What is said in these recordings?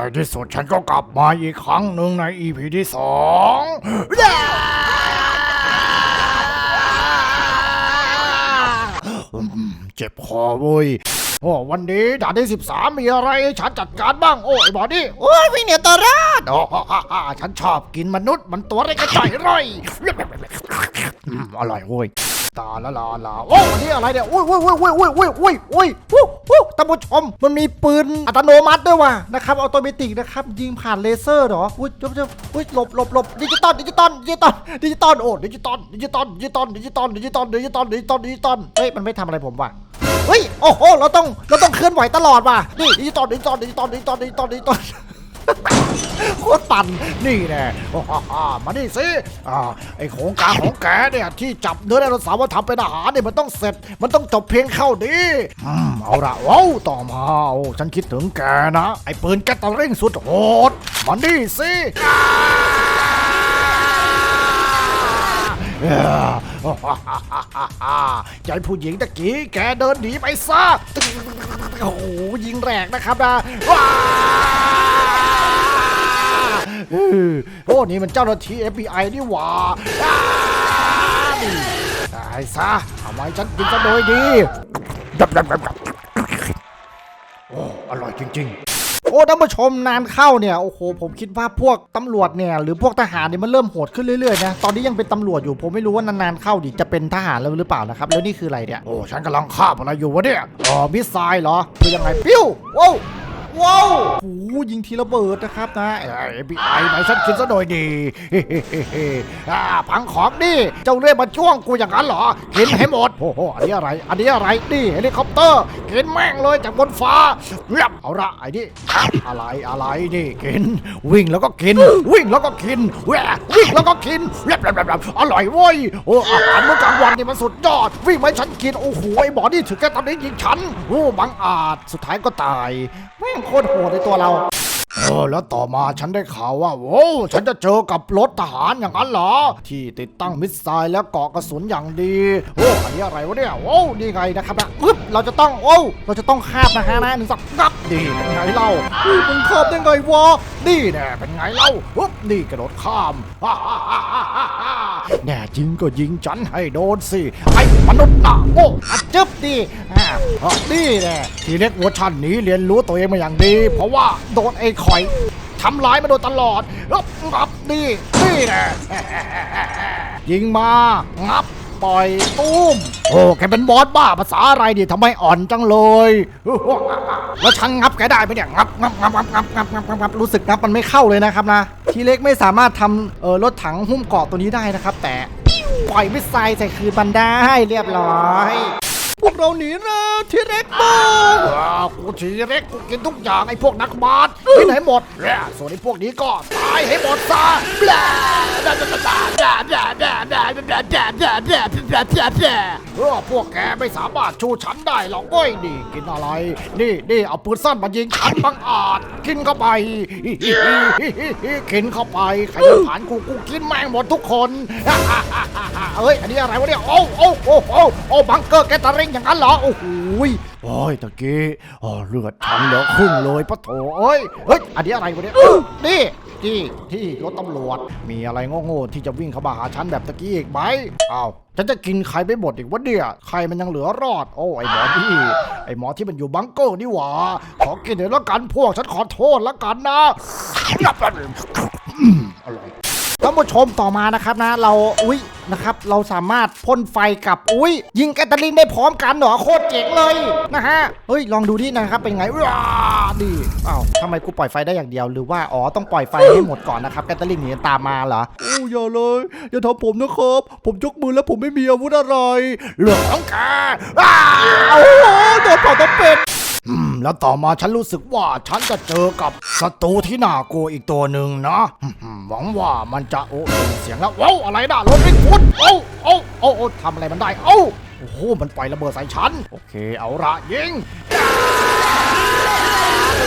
ในที่สุดฉันก็กลับมาอีกครั้งหนึ่งใน EP ที่สองอืมเจ็บคอเว้ยโอ้วันนี้ด่านที่ 13 มีอะไรให้ฉันจัดการบ้าง โอ้ยบอดี้โอ้ยวิ่งเหนียวตัวรอดโอ้ฮ่าฮ่าฮ่าฉันชอบกินมนุษย์มันตัวเล็กกระจายร่อยอืมอร่อยเว้ย ตาละลาลาโอ้วันนี้อะไรเนี่ยอุ้ยอุ้ยอุ้ยอุ้ยอุ้ยอุ้ยอุ้ยอุ้ยอุ้ยท่านผู้ชมมันมีปืนอัตโนมัติด้วยว่ะนะครับออโตเมติกนะครับยิงผ่านเลเซอร์เหรออุ้ยจบจบอุ้ยหลบหลบหลบดิจิตอลดิจิตอลดิจิตอลดิจิตอลโอ้ดิจิตอลดิจิตอลดิจิตอลดิจิตอลดิจิตอลดิจิตอลดิจิตอลดิจิตอลเฮ้ยมันไม่ทำอะไรผมว่ะเฮ้ยโอ้โหเราต้องเราต้องเคลื่อนไหวตลอดว่ะนี่ดิจิตอลดิจิตอลดิจิตอลดิจิตอลดิจิตอลดิจิตอล โคตรปั่นนี่แน่มานี่สิไอโครงการของแกเนี่ยที่จับเนื้อไดโนเสาร์มาทำเป็นอาหารเนี่ยมันต้องเสร็จ มันต้องจบเพียงเข้านี้อืมเอาละว้าวต่อมาโอ้ฉันคิดถึงแกนะ ไอปืนแกตเร่งสุดโหดมานี่สิใจผู้หญิงตะกี้แกเดินหนีไปซะโอ้ยิงแรงนะครับนะว้า โอ้นี่มันเจ้าหน้าที่ FBI นี่หว่าอ้านี่ตายซะเอาไว้ฉันกินซะโดยดีดับดับดับดับโอ้อร่อยจริง ๆโอ้ท่านผู้ชมนานเข้าเนี่ยโอ้โหผมคิดว่าพวกตำรวจเนี่ยหรือพวกทหารเนี่ยมันเริ่มโหดขึ้นเรื่อยๆนะตอนนี้ยังเป็นตำรวจอยู่ผมไม่รู้ว่านานๆเข้าดิจะเป็นทหารแล้วหรือเปล่านะครับแล้วนี่คืออะไรเนี่ยโอ้ฉันกำลังฆ่าอะไรอยู่วะเนี่ยอ๋อมิสไซล์เหรอคือยังไงปิ้วว้ ว้าวโอ้ยิงทีระเบิดนะครับนะเอพีไอไหนฉันคิดซะโดยดีเฮ้เฮ้เฮ้อ่าพังของดิเจ้าเรื่มาจ้วงกูอย่างนั้นเหรอกินให้หมดโอ้โหอันนี้อะไร อันนี้อะไรนี่เฮลิคอปเตอร์กินแม่งเลยจากบนฟ้าเรียบเอาละไอ้นี่อะไรอะไรนี่กิน วิ่งแล้วก็กิน วิ่งแล้วก็กินแหววิ่งแล้วก็กินเรียบเรียบบอร่อยเว้ยโอ้อาหารมื้อกลางวันนี่มันสุดยอด วิ่งไหมฉันกินโอ้โหไอ้หมอนี่ถึงแค่ตอนนี้ยิงฉันโอ้บังอาจสุดท้ายก็ตายแม่งโคตรโหดในตัวเรา เออแล้วต่อมาฉันได้ข่าวว่าโว้ฉันจะเจอกับรถทหารอย่างนั้นเหรอ ที่ติดตั้งมิสไซล์และเกาะกระสุนอย่างดีโอ้อันนี้อะไรวะเนี่ยโอ้นี่ไงนะครับนะปึ๊บเราจะต้องโอ้เราจะต้องคาบนะฮะนะหนึ่งสักงับนี่เป็นไงเล่าอุ้ยมึงคาบได้ไงวะนี่แน่เป็นไงเล่าปึ๊บนี่กระโดดข้ามฮ่าฮ่าฮ่าฮ่า แน่จริงก็ยิงฉันให้โดนสิ ไอ้มนุษย์หนาโง่อัดจึ๊บดิอ่าอะนี่แหละทีเล็กเวอร์ชันนี้เรียนรู้ตัวเองมาอย่างดี เพราะว่าโดนไอ้คอยทำร้ายมาโดยตลอดรับรับนี่นี่แหละยิงมางับ ปล่อยตุ้มโอ้แกเป็นบอสบ้าภาษาอะไรดิทำไมอ่อนจังเลย แล้วฉันงับแกได้ไหมเนี่ยงับงับงับงับงับงับงับงับงับรู้สึกงับมันไม่เข้าเลยนะครับนะทีเล็กไม่สามารถทำเออรถถังหุ้มเกาะตัวนี้ได้นะครับ แต่ปล่อยมิสไซล์ใส่คืนมันได้เรียบร้อย พวกเราหนีแล้วทีเล็กบ้งกูทีเล็กกูกินทุกอย่างไอ้พวกนักบาสกินให้หมดแล้วส่วนไอ้พวกนี้ก็ตายให้หมดซะแบลเออพวกแกไม่สามารถชูฉันได้หรอกเว้ยนี่กินอะไร นี่นี่เอาปืนสั้นมายิงฉันบังอาจกินเข้าไปกินเข้าไปใครจะผ่านกูกูกินแม่งหมดทุกคนเอ้ยอันนี้อะไรวะเนี่ยโอ้โอ้โอ้โอ้โอ้บังเกอร์แกตาริงอย่างนั้นเหรอ โอ้โหยโอ้ยตะกี้อ๋อเลือดฉันเหลือครึ่งเลยปะโถเอ้ย เฮ้ย อันนี้อะไรวะเนี่ยอื้อนี่ที่ที่รถตำรวจ มีอะไรโง่ๆที่จะวิ่งเข้ามาหาฉันแบบตะกี้อีกไหมอ้าวฉันจะกินใครไปหมดอีกวะเนี่ยใครมันยังเหลือรอด โอ้ไอหมอที่ไอหมอที่มันอยู่บังเกอร์นี่หว่า ขอกินเดี๋ยวแล้วกันพวกฉันขอโทษแล้วกันนะอร่อยท่านผู้ชมต่อมานะครับนะ เรา อุ้ย นะครับ เราสามารถพ่นไฟกับอุ้ย ยิงแกตเตอรินได้พร้อมกันเหรอโคตรเจ๋งเลยนะฮะเฮ้ยลองดูดินะครับเป็นไงว้าดีอ้าวทำไมกูปล่อยไฟได้อย่างเดียวหรือว่าอ๋อต้องปล่อยไฟให้หมดก่อนนะครับแกตเตอรินนี่ตามมาเหรอโอ้อย่าเลยอย่าทำผมนะครับ ผมยกมือแล้วผมไม่มีอาวุธอะไรเรื่องของแกอ้าวโอ้โหโดนเผาต้องเป็น อืม แล้วต่อมาฉันรู้สึกว่าฉันจะเจอกับศัตรูที่น่ากลัวอีกตัวหนึ่งนะอืมหวังว่ามันจะโอ้เสียงแล้วว้าวอะไรนะรถบิ๊กฟุตโอ้โอ้โอ้โอ้ทำอะไรมันได้โอ้โอ้โหมันปล่อยระเบิดใส่ฉัน โอเค เอาละยิง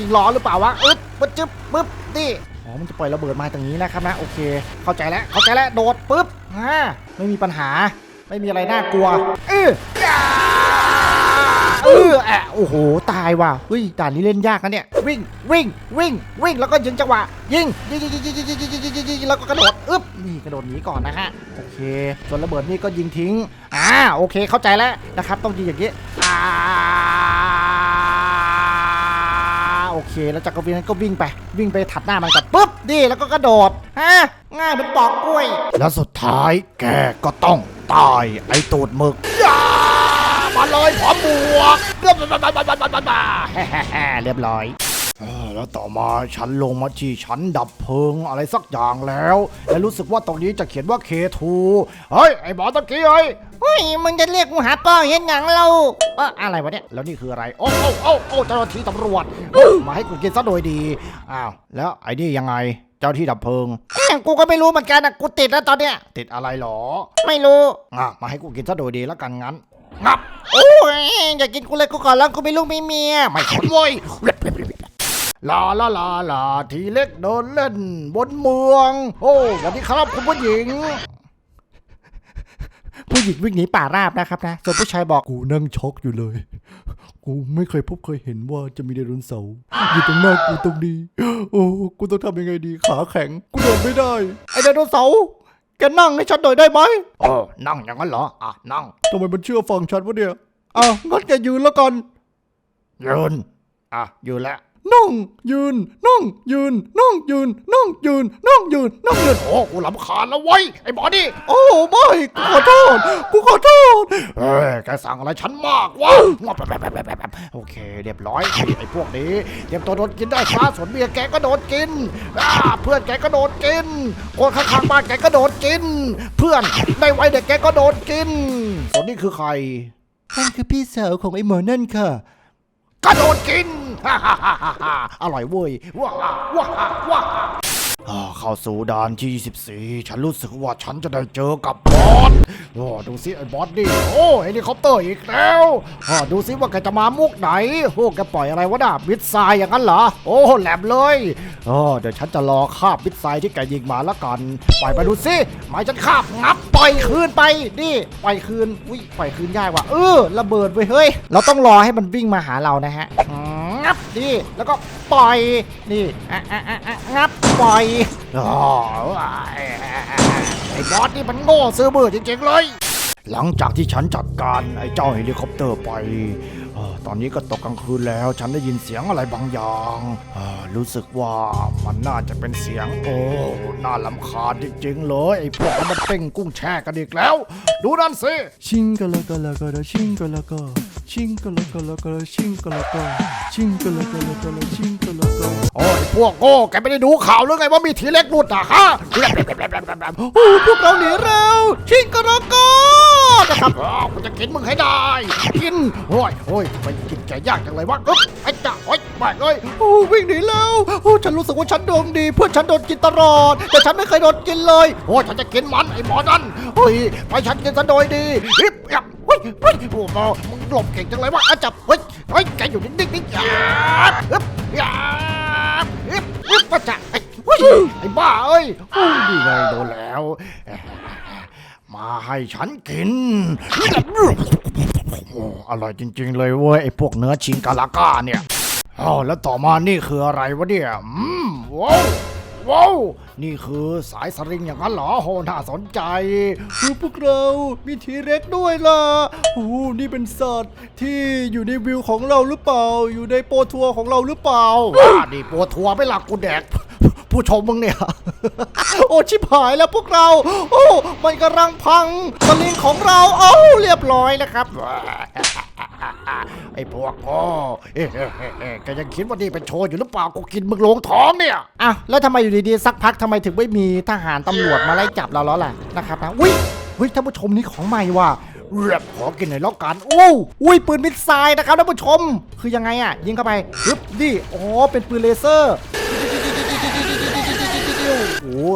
ยิงล้อหรือเปล่าวะอึ๊บปึ๊บจึ๊บปึ๊บนี่อ๋อมันจะปล่อยระเบิดมาตรงนี้นะครับนะโอเค เข้าใจแล้วเข้าใจแล้วโดดปึ๊บฮ่าไม่มีปัญหา ไม่มีอะไรน่ากลัวเออ เออแอะโอ้โห ตายว่ะเฮ้ยด่านนี้เล่นยากนะเนี่ย วิ่ง วิ่ง วิ่ง วิ่ง แล้วก็ยิงจังหวะยิงยิง ยิงยิงยิงยิงยิงยิงยิงยิงแล้วก็กระโดด อึ๊บ นี่กระโดดหนีก่อนนะฮะ โอเค ส่วนระเบิดนี่ก็ยิงทิ้ง อ่า โอเค เข้าใจแล้วนะครับ ต้องยิงอย่างนี้ อ่า โอเค แล้วจากกรวีนั้นก็วิ่งไป วิ่งไปถัดหน้ามันก่อนปุ๊บ นี่ แล้วก็กระโดด ฮะ ง่ายเหมือนปอกกล้วย แล้วสุดท้ายแกก็ต้องตายไอ้ตูดมึกย่า เลยพร้อมบวกเรียบเรียบร้อยเออแล้วต่อมาฉันลงมาที่ชั้นดับเพลิงอะไรสักอย่างแล้ว และรู้สึกว่าตรงนี้จะเขียนว่า K2 เฮ้ย ไอ้หมอตะกี้เฮ้ยเฮ้ยมึงจะเรียกกูหาป้อเห็นอย่างเราเอออะไรวะเนี่ย แล้วนี่คืออะไร โอ้โอ้โอ้โอ้เจ้าหน้าที่ตำรวจ มาให้กูกินซะโดยดี อ้าว แล้วไอ้นี่ยังไงเจ้าที่ดับเพลิง กูก็ไม่รู้เหมือนกันนะกูติดแล้วตอนเนี้ย ติดอะไรหรอ ไม่รู้ อะ มาให้กูกินซะโดยดีแล้วกันงั้น งับ โอ้ยอย่ากินกูเลยกูก่อนแล้วกูไม่ลูกไม่เมียไม่สนเว้ยลาลาลาลาทีเล็กเดินเล่น บนเมือง โอ้สวัสดีครับคุณผู้หญิง ผู้หญิงวิ่งหนีป่าราบนะครับนะ ส่วนผู้ชายบอกกูนั่งช็อกอยู่เลย กูไม่เคยพบเคยเห็นว่าจะมีไดโนเสาร์อยู่ตรงหน้ากูตรงนี้ โอ้ กูต้องทำยังไงดี ขาแข็ง กูเดินไม่ได้ ไอไดโนเสาร์ แกนั่งให้ฉันหน่อยได้ไหมเออนั่งอย่างนั้นเหรอ อะ นั่งทำไมมันเชื่อฟังฉันวะเนี่ยอะงั้นแกยืนแล้วกันยืนอะยืนแล้ว นั่งยืนนั่งยืนนั่งยืนนั่งยืนนั่งยืนนั่งยืนโอ้กูลำคาญแล้วเว้ยไอ้หมอนี่โอ้ไม่กูขอโทษกูขอโทษเฮ้ยแกสั่งอะไรฉันมากวะงบแบบแบบแบบแบบโอเคเรียบร้อยไอ้พวกนี้เตรียมตัวโดนกินได้ฟ้าส่วนเมียแกก็โดนกินอ่าเพื่อนแกก็โดนกินคนข้างๆบ้านแกก็โดนกิน เพื่อนในวัยเด็กแกก็โดนกินส่วนนี้คือใครนั่นคือพี่สาวของไอ้หมอนั่นค่ะกระโดดกิน อร่อยเว้ยว้าว้าว้าอ่าเข้าสู่ด่านที่ 24 ฉันรู้สึกว่าฉันจะได้เจอกับบอสโอ้ดูสิไอ้บอสนี่โอ้เฮลิคอปเตอร์อีกแล้วอ่าดูสิว่าแกจะมามุกไหนโอ้แกปล่อยอะไรวะน่ะมิดไซอย่างนั้นเหรอ โอ้แหลมเลยโอ้เดี๋ยวฉันจะรอคาบมิดไซที่แกยิงมาแล้วกันปล่อยไปดูสิหมายฉันคาบงับปล่อยคืนไปนี่ปล่อยคืนอุ้ยปล่อยคืนยากว่ะเออระเบิดไปเฮ้ยเราต้องรอให้มันวิ่งมาหาเรานะฮะ งับนี่แล้วก็ปล่อยนี่อะอะอะอะงับปล่อยอ๋อไอ้บอสนี่มันโง่ซื้อมือจริงๆเลย หลังจากที่ฉันจัดการไอ้เจ้าเฮลิคอปเตอร์ไปเออตอนนี้ก็ตกกลางคืนแล้ว ฉันได้ยินเสียงอะไรบางอย่างเออรู้สึกว่ามันน่าจะเป็นเสียง โอ้ น่าลำคาญจริงๆเลยไอ้พวกกันมันเป้งกุ้งแช่กันอีกแล้ว ดูนั่นสิชิงกะละกะละกะละชิงกะละกะ ชิงกะละกะละกะละชิงกะละกะชิงกะละกะละกะละชิงกะละกะโอ้ยพวกโง่แกไม่ได้ดูข่าวหรือไงว่ามีทีเล็กหลุดอะฮะโอ้พวกเราหนีแล้วชิงกะละกะนะครับอ๋อกูจะกินมึงให้ได้ กินโอ้ยโอ้ยไปกินแกยากจังเลยวะอึ๊บไอ้จ่าโอ้ยไปเลยโอ้วิ่งหนีแล้วโอ้ฉันรู้สึกว่าฉันดวงดีเพื่อนฉันโดนกินตลอด แต่ฉันไม่เคยโดนกินเลยโอ้ยฉันจะกินมันไอ้หมอนั่นเฮ้ยไปฉันกินซะโดยดีฮิบ ยเฮ้ยเฮ้ยโอ้โหมึงหลบเก่งจังเลยวะอะจับเฮ้ยเฮ้ยแกอยู่นิ่งๆนิ่งๆยับฮึบยับฮึบฮึบปะจ่าไอ้เฮ้ยไอ้บ้าเอ้ยโอ้ยดีไงโดนแล้ว มาให้ฉันกินโอ้อร่อยจริง ๆ เลยเว้ยไอ้พวกเนื้อชิงกาลาก้าเนี่ยอ๋อแล้วต่อมานี่คืออะไรวะเนี่ยอืมว้าวว้าว นี่คือสายสลิงอย่างนั้นเหรอโหน่าสนใจคือพวกเรามีทีเร็กด้วยล่ะโอ้นี่เป็นสัตว์ที่อยู่ในวิวของเราหรือเปล่า อยู่ในโปรทัวร์ของเราหรือเปล่าว่าดิปวดทัวร์ไม่หลักกูแดกผู้ชมมึงเนี่ย โอ้ชิบหายแล้วพวกเรา โอ้ มันกำลังพังสลิงของเราเอ้าเรียบร้อยแล้วครับ ไอ้พวกโง่เอ๊ะเอ๊ะเอ๊ะเอ๊ะแกยังคิดว่านี่เป็นโชว์อยู่หรือเปล่ากูกินมึงลงท้องเนี่ย อ้าวแล้วทำไมอยู่ดีๆสักพักทำไมถึงไม่มีทหารตำรวจมาไล่จับเราแล้วล่ะนะครับนะอุ้ยอุ้ยท่านผู้ชมนี่ของใหม่ว่ะเรียบขอกินหน่อยแล้วกันอู้อุ้ยปืนมิดไซล์นะครับท่านผู้ชม คือยังไงอะ ยิงเข้าไปปึ๊บดิอ๋อเป็นปืนเลเซอร์โอ้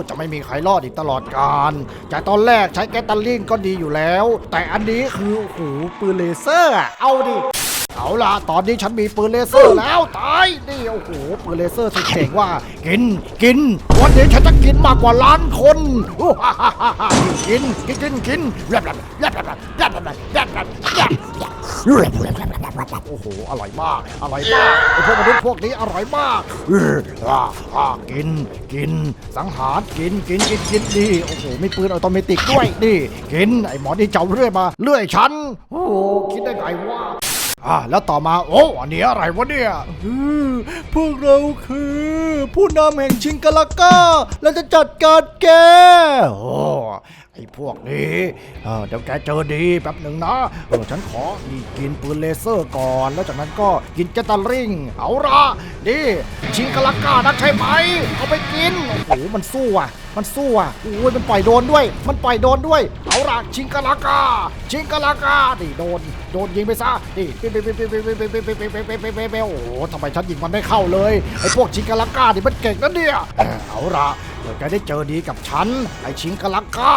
จะไม่มีใครรอดอีกตลอดการจากตอนแรกใช้แกตเตอลิงก็ดีอยู่แล้ว แต่อันนี้คือโอ้โหปืนเลเซอร์เอาดิเอาล่ะ ตอนนี้ฉันมีปืนเลเซอร์แล้วตาย นี่โอ้โห ปืนเลเซอร์สุดเจ๋งว่า กิน กิน วันนี้ฉันจะกินมากกว่าล้านคนฮ่าฮ่าฮ่ากิน กิน กิน กินแลบแลบแลบแบแลบแบบแบบแบบ อ้โหอร่อยมาก อร่อยมากไอพวกมนุษย์พวกนี้อร่อยมากเอออ่าอ่ากิน กิน สังหาร กิน กิน กิน กินดีโอ้โห มีปืนออโตเมติกด้วยนี่กิน ไอหมอนี่เจ้าเรื่อยมาเลื่อยฉัน โอ้โหคิดได้ไงวะอ่าแล้วต่อมาโอ้อันนี้อะไรวะเนี่ยอือพวกเราคือ ผู้นำแห่งชิงกาลาก้าเราจะจัดการแกโอ้ไอ้พวกนี้เออเดี๋ยวแกเจอดีแป๊บหนึ่งนะเออฉันขอนี่กินปืนเลเซอร์ก่อน แล้วจากนั้นก็กินเจตตาริง เอาละนี่ชิงกะลักานักใช่ไหมเอาไปกินโอ้โหมันสู้อะ มันสู้อะโอ้ยมันปล่อยโดนด้วย มันปล่อยโดนด้วย เอาละชิงกะลักา ชิงกะลักานี่โดนโดนยิงไปซะนี่เป๊ะเป๊ะเป๊ะเป๊ะเป๊ะเป๊ะเป๊ะเป๊ะเป๊ะเป๊ะเป๊ะเป๊ะเป๊ะเป๊ะโอ้โหทำไมฉันยิงมันไม่เข้าเลยไอ้พวกชิงกะลักานี่มันเก่งนะเนี่ยเอาละ เดี๋ยวแกได้เจอดีกับฉันไอชิงกะลักกา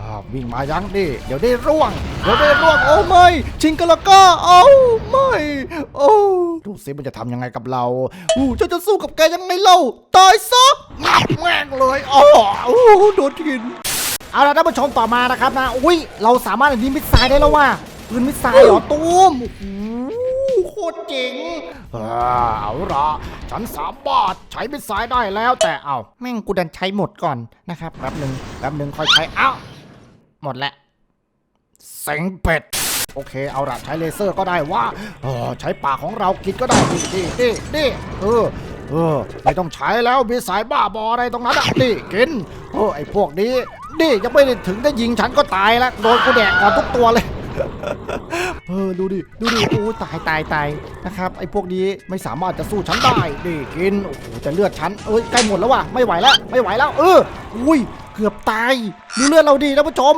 อ่าวิ่งมายังดิเดี๋ยวได้ร่วง เดี๋ยวได้ร่วงโอ้ไม่ชิงกาลาก้าเอาไม่โอ้ดูสิมันจะทำยังไงกับเราอู้จ้าจะสู้กับแกยังไงเล่าตายซะแม่งเลยอ๋อโอ้โดนกินเอาละท่านผู้ชมต่อมานะครับนะ อุ้ยเราสามารถยิงมิสไซล์ได้แล้วว่ะปืนมิสไซล์เหรอตูม โอ้โหโคตรเจ๋งอ่าเอาละฉันสามารถใช้มิสไซล์ได้แล้วแต่เอาแม่งกูดันใช้หมดก่อนนะครับแป๊บหนึ่งแป๊บหนึ่งค่อยใช้เอ้าหมดแล้วเซ็งเป็ดโอเค เอาละใช้เลเซอร์ก็ได้ว่าเออใช้ปากของเรากินก็ได้ดิดิดิดิเออเออไม่ต้องใช้แล้วมีสายบ้าบออะไรตรงนั้นอะดิกินเออไอพวกนี้ดิยังไม่ถึงได้ยิงฉันก็ตายแล้วโดนกูแดกก่อนทุกตัวเลย เออดูดิดูดิโอ้ตายตายตายนะครับไอ้พวกนี้ไม่สามารถจะสู้ฉันได้ดิกินโอ้โหจะเลือดฉันเอ้ยใกล้หมดแล้วว่ะไม่ไหวแล้วไม่ไหวแล้ว เอออุ้ยเกือบตายดูเลือดเราดีนะผู้ชม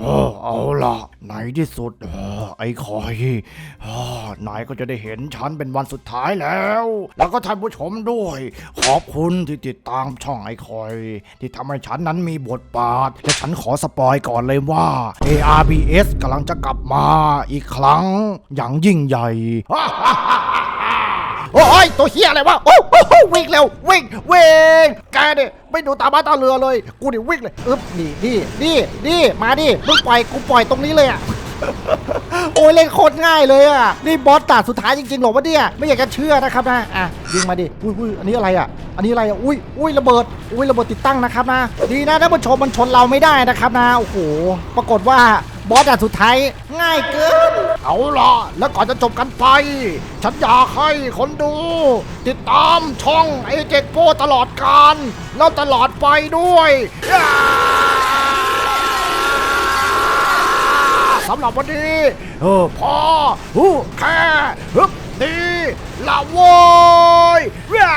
เออเอาล่ะในที่สุดเออไอ้คอยเออนายก็จะได้เห็นฉันเป็นวันสุดท้ายแล้ว แล้วก็ท่านผู้ชมด้วย ขอบคุณที่ติดตามช่องไอ้คอย ที่ทำให้ฉันนั้นมีบทบาท และฉันขอสปอยก่อนเลยว่า ARBS กำลังจะกลับมาอีกครั้งอย่างยิ่งใหญ่ อ้ยตัวเฮียอะไรวะโอ้โหวิ่งเร็ววิ่งวิ่งแกเนี่ยไม่ดูตาบ้าตาเรือเลย กูนี่วิ่งเลยอึ๊บนี่นี่นี่นี่มาดิมึงปล่อยกูปล่อยตรงนี้เลยอะโอ้ยเล่นโคตรง่ายเลยอะ นี่บอสตาสุดท้ายจริงๆหรอวะเนี่ย ไม่อยากจะเชื่อนะครับนะ อะยิงมาดิ อุ้ยอุ้ยอันนี้อะไรอะ อันนี้อะไรอะ อุ้ยอุ้ยระเบิด อุ้ยระเบิดติดตั้งนะครับนะ ดีนะท่านผู้ชมมันชนเราไม่ได้นะครับนะ โอ้โห ปรากฏว่า บอสอ่านสุดท้ายง่ายเกิน เอาล่ะ แล้วก่อนจะจบกันไป ฉันอยากให้คนดู ติดตามช่องไอเจ็กโปตลอดการแล้วตลอดไปด้วยสำหรับวันนี้เออพอหูแค่ฮึบดีละโว้ยว้